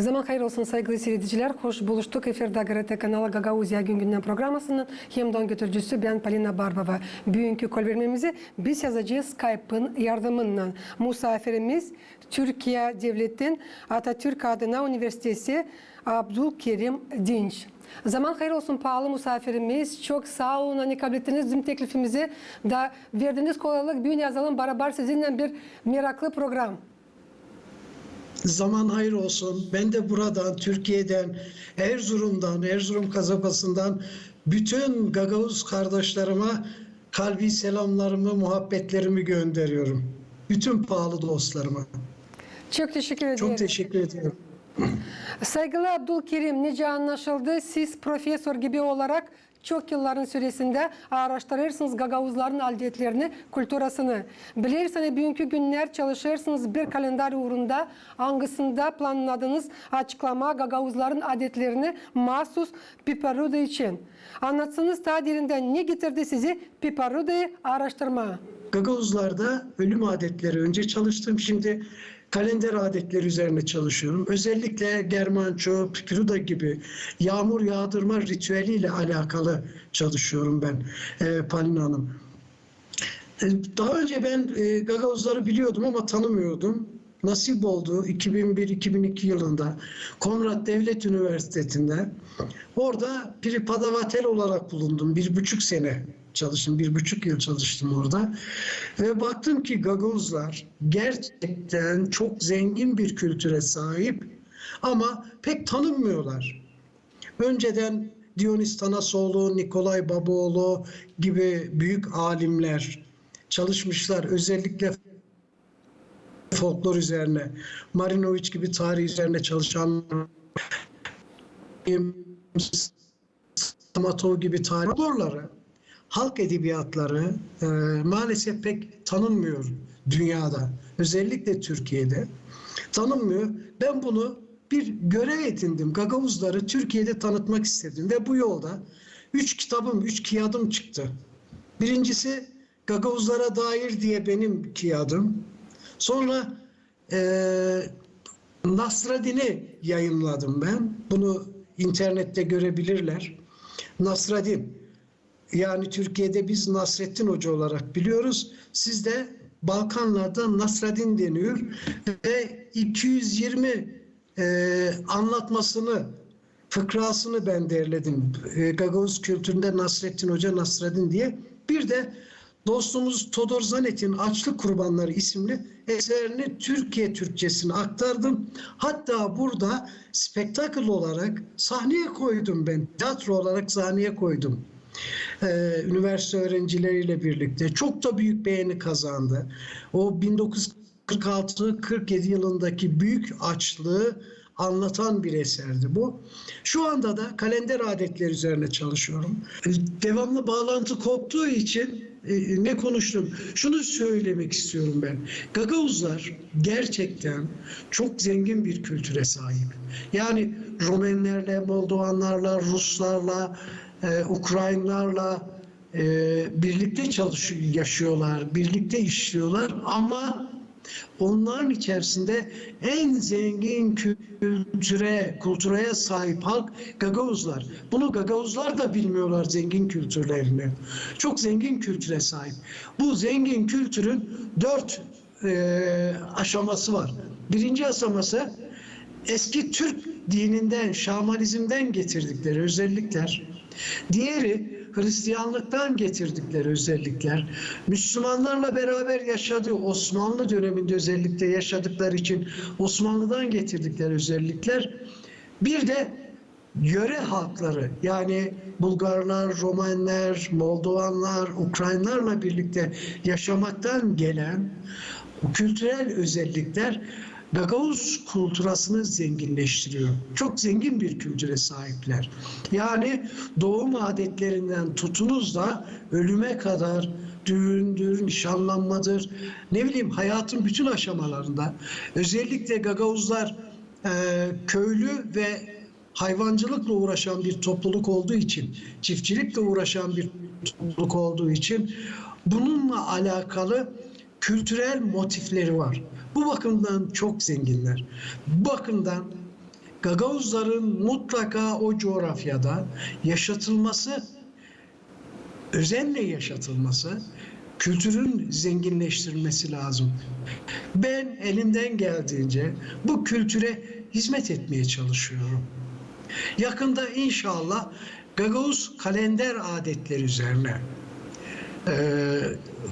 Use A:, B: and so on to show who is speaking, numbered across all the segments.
A: Zaman hayır olsun saygılı seyirciler. Hoş buluştuk. Efirde GRT kanalı Gagauzya Gün Gündem programısının hem götürücüsü ben Palina Barbava. Bugünkü kol vermemizi biz yazacağız Skype'ın yardımıyla. Misafirimiz Türkiye Devlet'in Atatürk adına Üniversitesi Abdülkerim Dinç. Zaman hayır olsun pahalı misafirimiz. Çok sağ olun. Hani kabul ettiniz bizim teklifimizi. Da verdiğiniz kolaylık bir yazalım beraber sizinle bir meraklı program.
B: Zaman hayır olsun. Ben de buradan, Türkiye'den, Erzurum'dan, Erzurum kasabasından bütün Gagavuz kardeşlerime kalbi selamlarımı, muhabbetlerimi gönderiyorum. Bütün pahalı dostlarıma.
A: Çok teşekkür ederim.
B: Çok teşekkür ederim.
A: Saygılı Abdülkerim, nice anlaşıldı. Siz profesör gibi olarak çok yılların süresinde araştırırsınız Gagavuzların adetlerini, kültürasını. Bilirsiniz bugünkü günler çalışırsınız bir kalender uğrunda hangisinde planladığınız açıklama Gagavuzların adetlerini mahsus Piparuda için. Anlatsanız ta derinden ne getirdi sizi Piparuda'yı araştırmaya?
B: Gagavuzlarda ölüm adetleri önce çalıştım. Şimdi kalender adetleri üzerine çalışıyorum. Özellikle Germanço, Piruda gibi yağmur yağdırma ritüeliyle alakalı çalışıyorum ben e, Palin Hanım. E, Daha önce ben e, Gagavuzları biliyordum ama tanımıyordum. Nasip oldu 2001-2002 yılında Konrad Devlet Üniversitesi'nde. Orada Pripadavatel olarak bulundum. Bir buçuk sene çalıştım. Bir buçuk yıl çalıştım orada. Ve baktım ki Gagavuzlar gerçekten çok zengin bir kültüre sahip ama pek tanınmıyorlar. Önceden Dionys Tanasoğlu, Nikolay Babaoğlu gibi büyük alimler çalışmışlar. Özellikle folklor üzerine, Marinovic gibi tarih üzerine çalışan Samatov gibi tarih folklorları, halk edebiyatları e, maalesef pek tanınmıyor dünyada. Özellikle Türkiye'de tanınmıyor. Ben bunu bir görev edindim. Gagavuzları Türkiye'de tanıtmak istedim ve bu yolda üç kitabım, üç kiyadım çıktı. Birincisi Gagavuzlara dair diye benim kiyadım. Sonra eee Nasradin'i yayınladım ben. Bunu internette görebilirler. Nasradin. Yani Türkiye'de biz Nasrettin Hoca olarak biliyoruz. Sizde Balkanlarda Nasradin deniyor ve 220 e, anlatmasını, fıkrasını ben derledim. E, Gagavuz kültüründe Nasrettin Hoca, Nasradin diye. Bir de dostumuz Todor Zanet'in Açlık Kurbanları isimli eserini Türkiye Türkçesine aktardım. Hatta burada spektakl olarak sahneye koydum ben. Tiyatro olarak sahneye koydum. Ee, üniversite öğrencileriyle birlikte çok da büyük beğeni kazandı. O 1946-47 yılındaki büyük açlığı anlatan bir eserdi bu. Şu anda da kalender adetleri üzerine çalışıyorum. Devamlı bağlantı koptuğu için e, ne konuştum? Şunu söylemek istiyorum ben. Gagavuzlar gerçekten çok zengin bir kültüre sahip. Yani Romenlerle, Moldovanlarla, Ruslarla, e, Ukraynlarla e, birlikte çalışıyor, yaşıyorlar, birlikte işliyorlar ama onların içerisinde en zengin kültüre, kültüreye sahip halk Gagavuzlar. Bunu Gagavuzlar da bilmiyorlar zengin kültürlerini. Çok zengin kültüre sahip. Bu zengin kültürün dört e, aşaması var. Birinci aşaması eski Türk dininden, şamanizmden getirdikleri özellikler. Diğeri Hristiyanlıktan getirdikleri özellikler. Müslümanlarla beraber yaşadığı Osmanlı döneminde özellikle yaşadıkları için Osmanlı'dan getirdikleri özellikler. Bir de yöre halkları yani Bulgarlar, Romanlar, Moldovanlar, Ukraynlarla birlikte yaşamaktan gelen kültürel özellikler Gagavuz kulturasını zenginleştiriyor. Çok zengin bir kültüre sahipler. Yani doğum adetlerinden tutunuz da ölüme kadar düğündür, nişanlanmadır, ne bileyim hayatın bütün aşamalarında özellikle Gagavuzlar e, köylü ve hayvancılıkla uğraşan bir topluluk olduğu için, çiftçilikle uğraşan bir topluluk olduğu için bununla alakalı kültürel motifleri var. Bu bakımdan çok zenginler. Bu bakımdan Gagavuzların mutlaka o coğrafyada yaşatılması, özenle yaşatılması, kültürün zenginleştirilmesi lazım. Ben elimden geldiğince bu kültüre hizmet etmeye çalışıyorum. Yakında inşallah Gagavuz kalender adetleri üzerine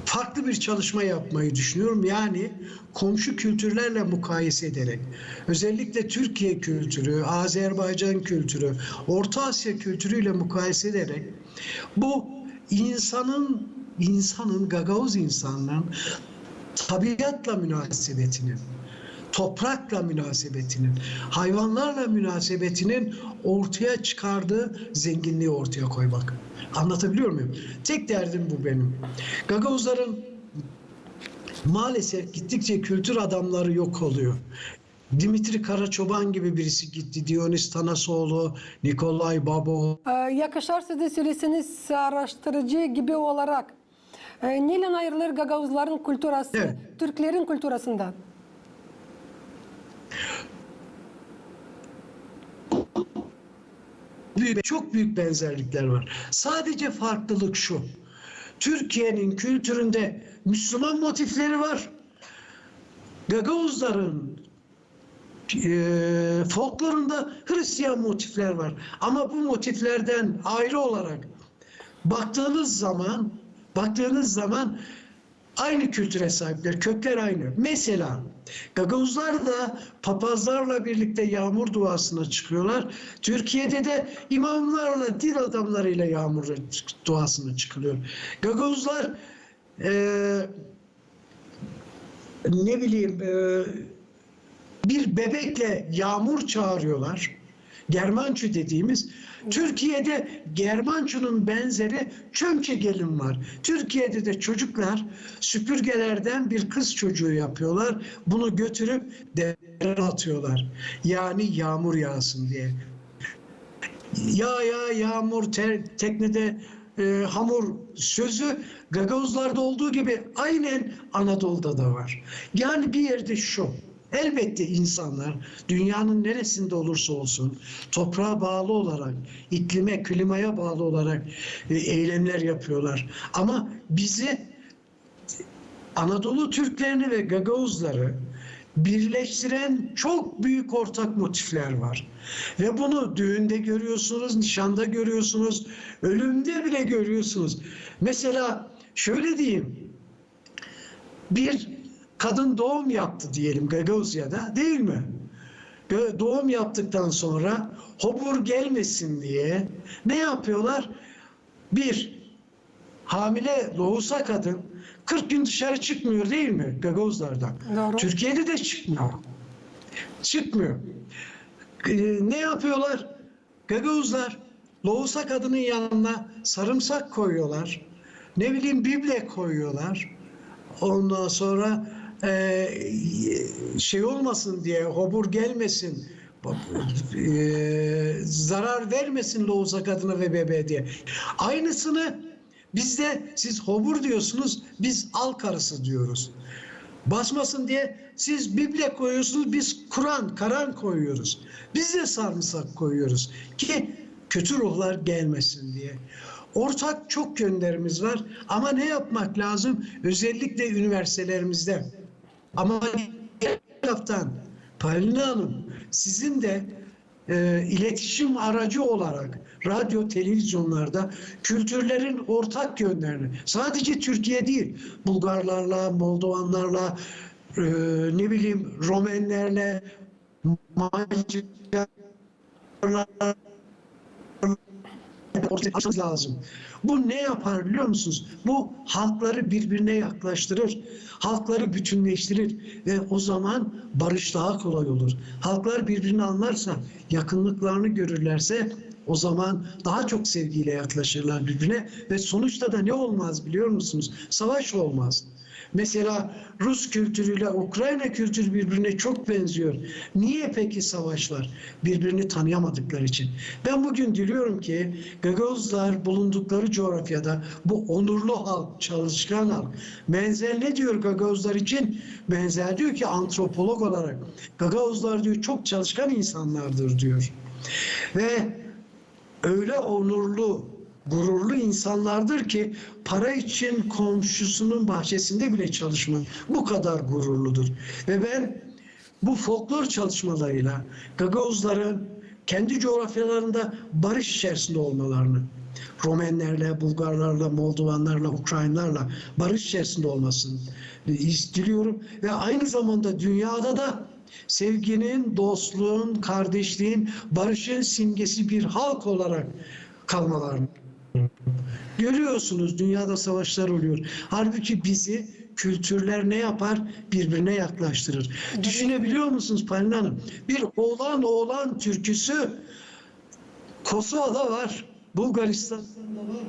B: farklı bir çalışma yapmayı düşünüyorum. Yani komşu kültürlerle mukayese ederek özellikle Türkiye kültürü, Azerbaycan kültürü, Orta Asya kültürüyle mukayese ederek bu insanın insanın Gagavuz insanların tabiatla münasebetinin toprakla münasebetinin, hayvanlarla münasebetinin ortaya çıkardığı zenginliği ortaya koymak. Anlatabiliyor muyum? Tek derdim bu benim. Gagavuzların maalesef gittikçe kültür adamları yok oluyor. Dimitri Karaçoban gibi birisi gitti. Dionys Tanasoğlu, Nikolay Babo.
A: Ee, Yakışar siz de söyleseniz araştırıcı gibi olarak. E, neyle ayrılır Gagavuzların kültürası,
B: Evet.
A: Türklerin kültürasından?
B: Çok büyük benzerlikler var. Sadece farklılık şu. Türkiye'nin kültüründe Müslüman motifleri var. Gagavuzların e, folklorunda Hristiyan motifler var. Ama bu motiflerden ayrı olarak baktığınız zaman baktığınız zaman aynı kültüre sahipler. Kökler aynı. Mesela Gagavuzlar da papazlarla birlikte yağmur duasına çıkıyorlar. Türkiye'de de imamlarla, din adamlarıyla yağmur duasına çıkılıyor. Gagavuzlar eee ne bileyim eee, bir bebekle yağmur çağırıyorlar. Germançı dediğimiz. Türkiye'de Germançı'nın benzeri çömçe gelin var. Türkiye'de de çocuklar süpürgelerden bir kız çocuğu yapıyorlar. Bunu götürüp dere atıyorlar. Yani yağmur yağsın diye. Ya ya yağmur ter, teknede e, hamur sözü Gagavuzlarda olduğu gibi aynen Anadolu'da da var. Yani bir yerde şu. Elbette insanlar dünyanın neresinde olursa olsun toprağa bağlı olarak, iklime, klimaya bağlı olarak e, eylemler yapıyorlar. Ama bizi Anadolu Türklerini ve Gagavuzları birleştiren çok büyük ortak motifler var. Ve bunu düğünde görüyorsunuz, nişanda görüyorsunuz, ölümde bile görüyorsunuz. Mesela şöyle diyeyim, bir kadın doğum yaptı diyelim Gagavuzya'da değil mi? Doğum yaptıktan sonra hobur gelmesin diye ne yapıyorlar? Bir, hamile lohusa kadın 40 gün dışarı çıkmıyor değil mi Gagavuzlardan?
A: Doğru.
B: Türkiye'de de çıkmıyor. Çıkmıyor. Ee, ne yapıyorlar? Gagavuzlar lohusa kadının yanına sarımsak koyuyorlar. Ne bileyim bible koyuyorlar. Ondan sonra e, şey olmasın diye hobur gelmesin e, zarar vermesin lohusa kadına ve bebeğe diye. Aynısını bizde siz hobur diyorsunuz biz al karısı diyoruz. Basmasın diye siz Bible koyuyorsunuz biz Kur'an, Karan koyuyoruz. Biz de sarımsak koyuyoruz ki kötü ruhlar gelmesin diye. Ortak çok yönlerimiz var ama ne yapmak lazım? Özellikle üniversitelerimizde. Ama diğer taraftan Palina Hanım sizin de e, iletişim aracı olarak radyo, televizyonlarda kültürlerin ortak yönlerini sadece Türkiye değil Bulgarlarla, Moldovanlarla e, ne bileyim Romenlerle Macarlarla ortaya açmamız lazım. Bu ne yapar biliyor musunuz? Bu halkları birbirine yaklaştırır. Halkları bütünleştirir ve o zaman barış daha kolay olur. Halklar birbirini anlarsa, yakınlıklarını görürlerse o zaman daha çok sevgiyle yaklaşırlar birbirine ve sonuçta da ne olmaz biliyor musunuz? Savaş olmaz. Mesela Rus kültürüyle Ukrayna kültürü birbirine çok benziyor. Niye peki savaş var? Birbirini tanıyamadıkları için. Ben bugün diliyorum ki Gagavuzlar bulundukları coğrafyada bu onurlu halk, çalışkan halk. Menzel ne diyor Gagavuzlar için? Menzel diyor ki antropolog olarak Gagavuzlar diyor çok çalışkan insanlardır diyor. Ve öyle onurlu, gururlu insanlardır ki para için komşusunun bahçesinde bile çalışmak bu kadar gururludur. Ve ben bu folklor çalışmalarıyla Gagavuzların kendi coğrafyalarında barış içerisinde olmalarını, Romenlerle, Bulgarlarla, Moldovanlarla, Ukraynalarla barış içerisinde olmasını diliyorum. Ve aynı zamanda dünyada da sevginin, dostluğun, kardeşliğin, barışın simgesi bir halk olarak kalmalarını. Görüyorsunuz dünyada savaşlar oluyor. Halbuki bizi kültürler ne yapar? Birbirine yaklaştırır. Düşünebiliyor musunuz Palin Hanım? Bir oğlan oğlan türküsü Kosova'da var, Bulgaristan'da var,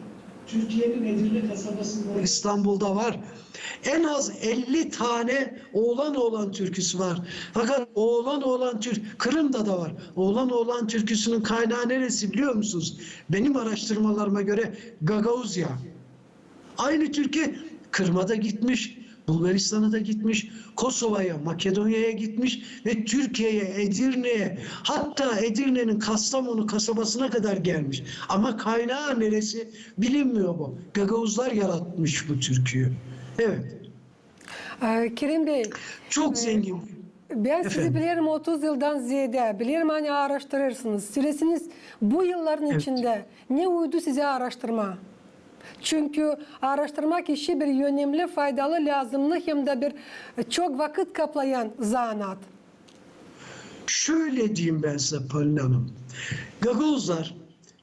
B: Türkiye'nin Edirne kasabasında var, İstanbul'da var. En az 50 tane oğlan oğlan türküsü var. Fakat oğlan oğlan türk Kırım'da da var. Oğlan oğlan türküsünün kaynağı neresi biliyor musunuz? Benim araştırmalarıma göre Gagauzya. Aynı türkü Kırım'a gitmiş, Bulgaristan'a da gitmiş, Kosova'ya, Makedonya'ya gitmiş ve Türkiye'ye, Edirne'ye hatta Edirne'nin Kastamonu kasabasına kadar gelmiş. Ama kaynağı neresi bilinmiyor bu. Gagavuzlar yaratmış bu türküyü. Evet.
A: Ee, Kerim Bey,
B: Çok zengin.
A: ben sizi
B: Efendim?
A: bilirim 30 yıldan ziyade. Bilirim hani araştırırsınız. Süresiniz bu yılların
B: Evet.
A: içinde ne uydu size araştırma? Çünkü araştırmak işi bir önemli, faydalı, lazımlı hem de bir çok vakit kaplayan zanat.
B: Şöyle diyeyim ben size Palin Hanım. Gagavuzlar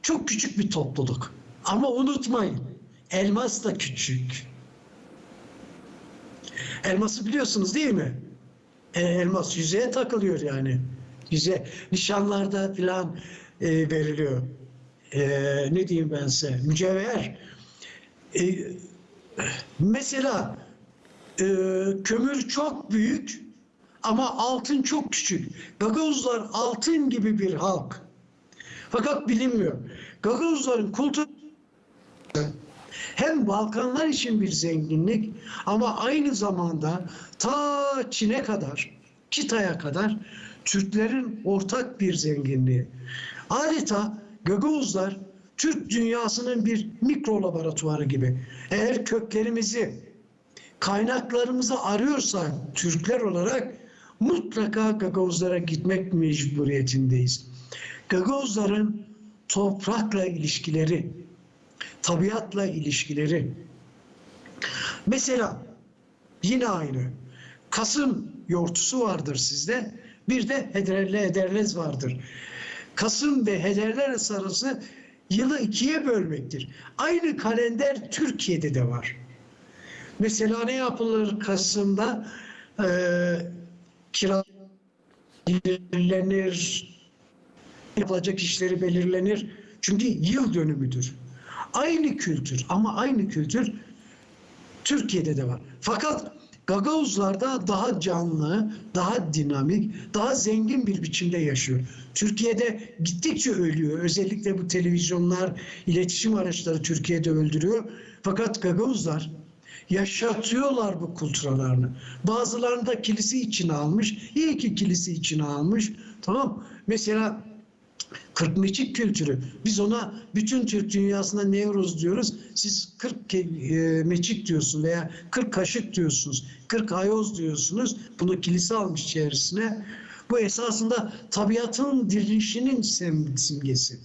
B: çok küçük bir topluluk. Ama unutmayın elmas da küçük. Elması biliyorsunuz değil mi? E, elmas yüzeye takılıyor yani. Yüze nişanlarda filan e, veriliyor. E, ne diyeyim ben size? Mücevher. E, mesela e, kömür çok büyük ama altın çok küçük. Gagavuzlar altın gibi bir halk. Fakat bilinmiyor. Gagavuzların kultu hem Balkanlar için bir zenginlik ama aynı zamanda ta Çin'e kadar, Kitay'a kadar Türklerin ortak bir zenginliği. Adeta Gagavuzlar Türk dünyasının bir mikro laboratuvarı gibi. Eğer köklerimizi, kaynaklarımızı arıyorsak Türkler olarak mutlaka Gagavuzlara gitmek mecburiyetindeyiz. Gagavuzların toprakla ilişkileri, tabiatla ilişkileri. Mesela yine aynı. Kasım yortusu vardır sizde. Bir de hederle hederlez vardır. Kasım ve hederler arası yılı ikiye bölmektir. Aynı kalender Türkiye'de de var. Mesela ne yapılır Kasım'da? Ee, kira belirlenir, yapılacak işleri belirlenir. Çünkü yıl dönümüdür. Aynı kültür ama aynı kültür Türkiye'de de var. Fakat Gagavuzlarda daha canlı, daha dinamik, daha zengin bir biçimde yaşıyor. Türkiye'de gittikçe ölüyor. Özellikle bu televizyonlar, iletişim araçları Türkiye'de öldürüyor. Fakat Gagavuzlar yaşatıyorlar bu kulturalarını. Bazılarını da kilise içine almış. İyi ki kilise içine almış. Tamam. Mesela Kırk meçik kültürü. Biz ona bütün Türk dünyasında nevroz diyoruz. Siz 40 ke- e, meçik diyorsunuz veya 40 kaşık diyorsunuz. 40 ayoz diyorsunuz. Bunu kilise almış içerisine. Bu esasında tabiatın dirilişinin simgesi.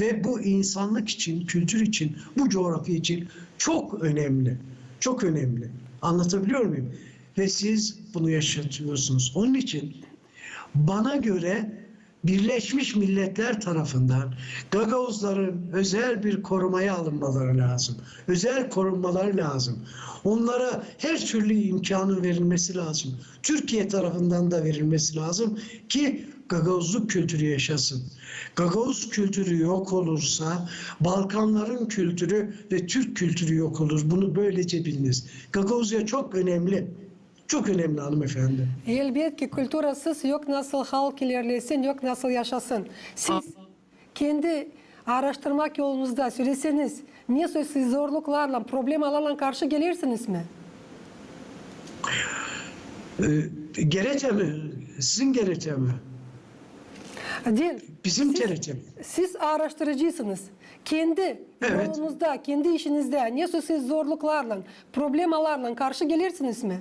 B: Ve bu insanlık için, kültür için, bu coğrafya için çok önemli. Çok önemli. Anlatabiliyor muyum? Ve siz bunu yaşatıyorsunuz. Onun için bana göre Birleşmiş Milletler tarafından Gagavuzların özel bir korumaya alınmaları lazım. Özel korunmalar lazım. Onlara her türlü imkanın verilmesi lazım. Türkiye tarafından da verilmesi lazım ki Gagavuzluk kültürü yaşasın. Gagavuz kültürü yok olursa Balkanların kültürü ve Türk kültürü yok olur. Bunu böylece biliniz. Gagavuzya çok önemli. Çok önemli hanımefendi.
A: Elbette ki kültürasız yok nasıl halk ilerlesin, yok nasıl yaşasın. Siz kendi araştırmak yolunuzda söyleseniz, niye siz zorluklarla, problemlerle karşı gelirsiniz mi?
B: Ee, Gerete mi? Sizin gerete mi?
A: Değil.
B: Bizim gerete mi?
A: Siz araştırıcısınız. Kendi
B: Evet.
A: yolunuzda, kendi işinizde niye siz zorluklarla, problemlerle karşı gelirsiniz mi?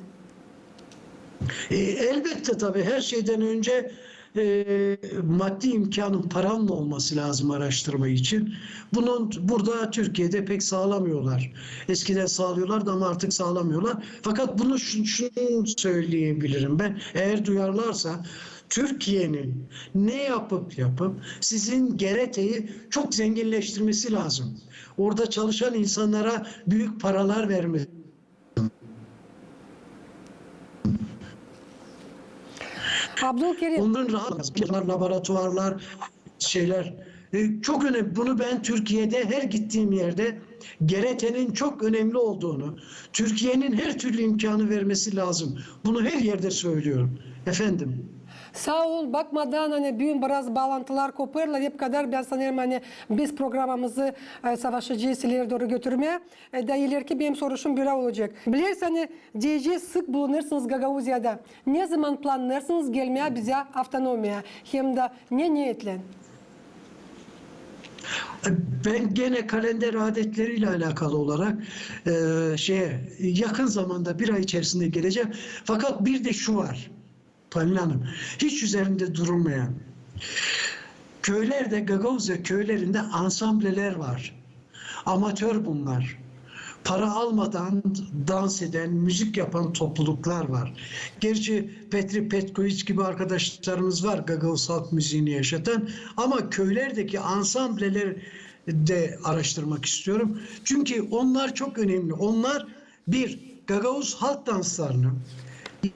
B: E, elbette tabii her şeyden önce e, maddi imkanın paranla olması lazım araştırma için. Bunun burada Türkiye'de pek sağlamıyorlar. Eskiden sağlıyorlardı ama artık sağlamıyorlar. Fakat bunu şunu, şunu söyleyebilirim ben. Eğer duyarlarsa Türkiye'nin ne yapıp yapıp sizin Gerete'yi çok zenginleştirmesi lazım. Orada çalışan insanlara büyük paralar vermesi
A: Abdülkerim,
B: Onların rahat laboratuvarlar, şeyler e, çok önemli. Bunu ben Türkiye'de her gittiğim yerde Gerete'nin çok önemli olduğunu, Türkiye'nin her türlü imkanı vermesi lazım. Bunu her yerde söylüyorum. Efendim.
A: Sağ ol. Bakmadan hani büyük biraz bağlantılar koparlar. Hep kadar ben sanırım hani biz programımızı e, savaşıcı ileri doğru götürmeye e, da ileriki benim soruşum böyle olacak. Bilirsin hani sık bulunursunuz Gagavuzya'da. Ne zaman planlarsınız gelmeye bize avtonomiya? Hem de ne niyetle?
B: Ben gene kalender adetleriyle alakalı olarak e, şeye yakın zamanda bir ay içerisinde geleceğim. Fakat bir de şu var. Palin Hanım. Hiç üzerinde durulmayan. Köylerde Gagavuzya köylerinde ansambleler var. Amatör bunlar. Para almadan dans eden, müzik yapan topluluklar var. Gerçi Petri Petkovic gibi arkadaşlarımız var Gagavuz halk müziğini yaşatan. Ama köylerdeki ansambleler de araştırmak istiyorum. Çünkü onlar çok önemli. Onlar bir, Gagavuz halk danslarını,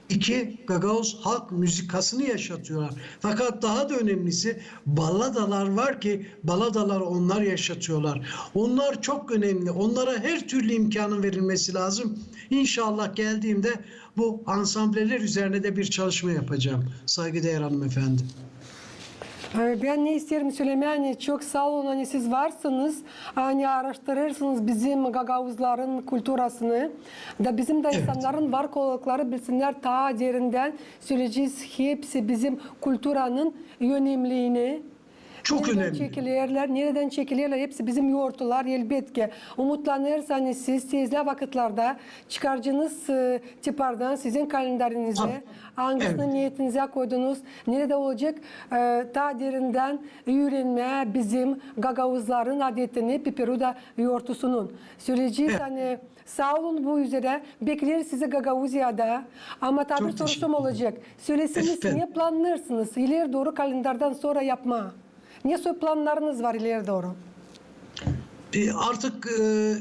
B: İki, Gagavuz halk müzikasını yaşatıyorlar. Fakat daha da önemlisi balladalar var ki balladalar onlar yaşatıyorlar. Onlar çok önemli. Onlara her türlü imkanın verilmesi lazım. İnşallah geldiğimde bu ansambleler üzerine de bir çalışma yapacağım. Saygıdeğer hanımefendi.
A: Ee, Ben ne isterim söylemeye hani çok sağ olun. Hani siz varsınız. Hani araştırırsınız bizim Gagavuzların kültürasını da bizim de
B: Evet.
A: insanların var oldukları bilsinler. Ta derinden söyleyeceğiz. Hepsi bizim kültüranın önemliğini
B: Çok
A: nereden
B: önemli.
A: çekilirler, nereden çekilirler hepsi bizim yoğurtlar elbette. Umutlanırsanız siz sizle vakitlerde çıkarcınız e, tipardan sizin kalenderinize
B: Tabii.
A: hangisini
B: Evet.
A: niyetinize koydunuz, nerede olacak e, ta derinden öğrenme bizim Gagavuzların adetini Piperuda yoğurtusunun. Söyleyeceğiz
B: Evet.
A: hani sağ olun bu üzere bekleriz sizi Gagavuzya'da ama tabii
B: Çok teşekkür
A: olacak. Söyleseniz
B: Efendim.
A: niye planlarsınız? İleri doğru kalenderden sonra yapma. Ne soy planlarınız var ileri doğru?
B: E, Artık e,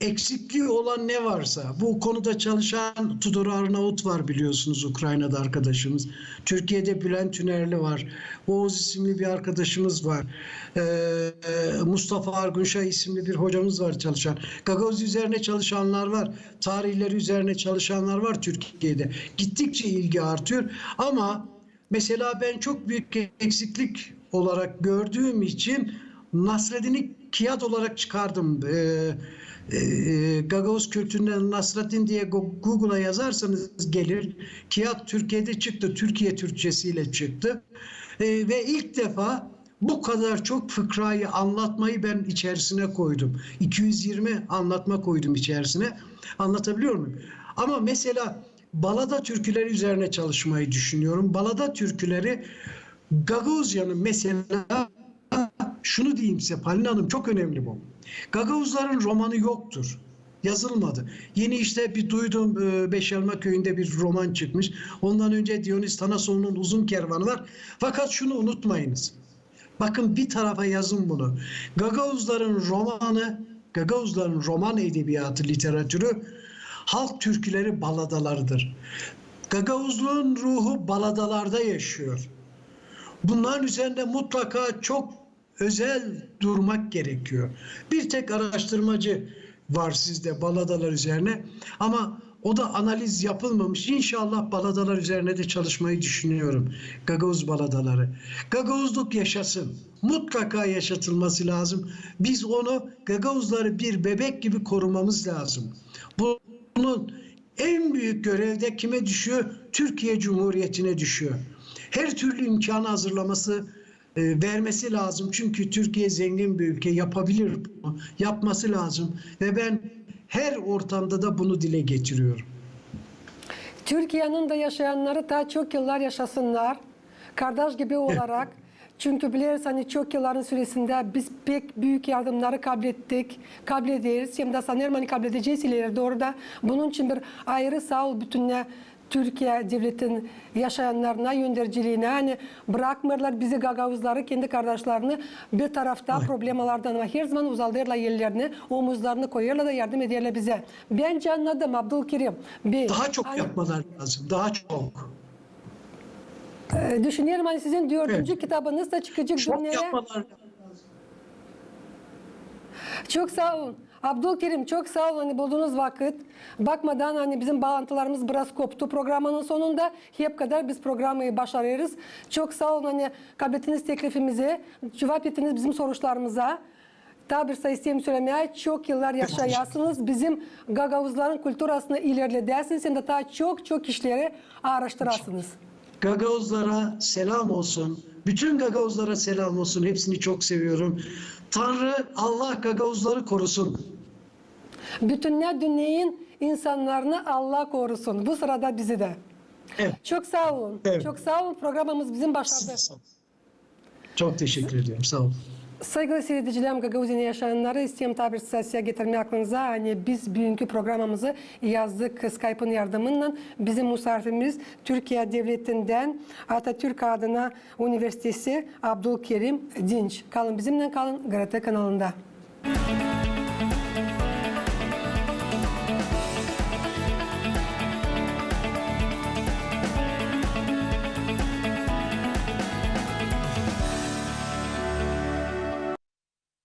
B: eksikliği olan ne varsa bu konuda çalışan Tudor Arnavut var biliyorsunuz Ukrayna'da arkadaşımız. Türkiye'de Bülent Tünerli var. Oğuz isimli bir arkadaşımız var. E, e, Mustafa Argunşah isimli bir hocamız var çalışan. Gagavuz üzerine çalışanlar var. Tarihleri üzerine çalışanlar var Türkiye'de. Gittikçe ilgi artıyor ama mesela ben çok büyük eksiklik olarak gördüğüm için Nasreddin'i kiyat olarak çıkardım. Ee, e, Gagavuz kültüründen Nasreddin diye Go- Google'a yazarsanız gelir. Kiyat Türkiye'de çıktı. Türkiye Türkçesiyle çıktı. Ee, ve ilk defa bu kadar çok fıkrayı anlatmayı ben içerisine koydum. 220 anlatma koydum içerisine. Anlatabiliyor muyum? Ama mesela balada türküleri üzerine çalışmayı düşünüyorum. Balada türküleri Gagavuzya'nın mesela şunu diyeyim size Palin Hanım çok önemli bu. Gagavuzların romanı yoktur. Yazılmadı. Yeni işte bir duydum e, Beşelma köyünde bir roman çıkmış. Ondan önce Dionys Tanasoğlu'nun Uzun Kervanı var. Fakat şunu unutmayınız. Bakın bir tarafa yazın bunu. Gagavuzların romanı, Gagavuzların roman edebiyatı, literatürü halk türküleri baladalarıdır. Gagavuzluğun ruhu baladalarda yaşıyor. Bunların üzerinde mutlaka çok özel durmak gerekiyor. Bir tek araştırmacı var sizde baladalar üzerine ama o da analiz yapılmamış. İnşallah baladalar üzerine de çalışmayı düşünüyorum. Gagavuz baladaları. Gagavuzluk yaşasın. Mutlaka yaşatılması lazım. Biz onu Gagavuzları bir bebek gibi korumamız lazım. Bunun en büyük görevde kime düşüyor? Türkiye Cumhuriyeti'ne düşüyor. Her türlü imkanı hazırlaması, e, vermesi lazım. Çünkü Türkiye zengin bir ülke, yapabilir bunu. Yapması lazım. Ve ben her ortamda da bunu dile getiriyorum.
A: Türkiye'nin de yaşayanları daha çok yıllar yaşasınlar. Kardeş gibi olarak. Çünkü biliriz hani çok yılların süresinde biz pek büyük yardımları kabul ettik, kabul ederiz. Hem de sanırım hani kabul edeceğiz ileride orada. Bunun için bir ayrı sağ ol bütününe Türkiye devletin yaşayanlarına, yöndericiliğine hani bırakmırlar bizi gagavuzları, kendi kardeşlerini bir tarafta problemalardan ama her zaman uzaldırırlar yerlerini, omuzlarını koyarlar da yardım ederler bize. Bence anladım Abdülkerim Bey.
B: Daha çok
A: Hani-
B: yapmalar lazım. Daha çok.
A: Ee, Düşünüyorum hani sizin dördüncü
B: Evet.
A: kitabınız da çıkacak
B: Çok
A: dünyaya.
B: yapmalar lazım.
A: Çok sağ olun. Abdülkerim çok sağ olun hani bulduğunuz vakit. Bakmadan hani bizim bağlantılarımız biraz koptu programının sonunda. Hep kadar biz programı başarırız. Çok sağ olun hani kabul ettiğiniz teklifimizi, cevap ettiniz bizim sorularımıza. Tabirse isteyeyim söylemeye çok yıllar yaşayasınız. Bizim Gagavuzların kültürasını ilerledesiniz. Hem de daha çok çok işleri araştırasınız.
B: Gagavuzlara selam olsun. Bütün Gagavuzlara selam olsun. Hepsini çok seviyorum. Tanrı Allah Gagavuzları korusun.
A: Bütün ne dünyanın insanlarını Allah korusun. Bu sırada bizi de.
B: Evet.
A: Çok sağ olun.
B: Evet.
A: Çok sağ olun. Programımız bizim başladı.
B: Çok teşekkür ediyorum. Sağ olun.
A: Saygılı seyredicilerim Gagavuzini yaşayanları isteyeyim tabir getirmeyi aklınıza. Hani biz bugünkü programımızı yazdık Skype'ın yardımıyla. Bizim misafirimiz Türkiye Devleti'nden Atatürk adına Üniversitesi Abdülkerim Dinç. Kalın bizimle kalın Garate kanalında.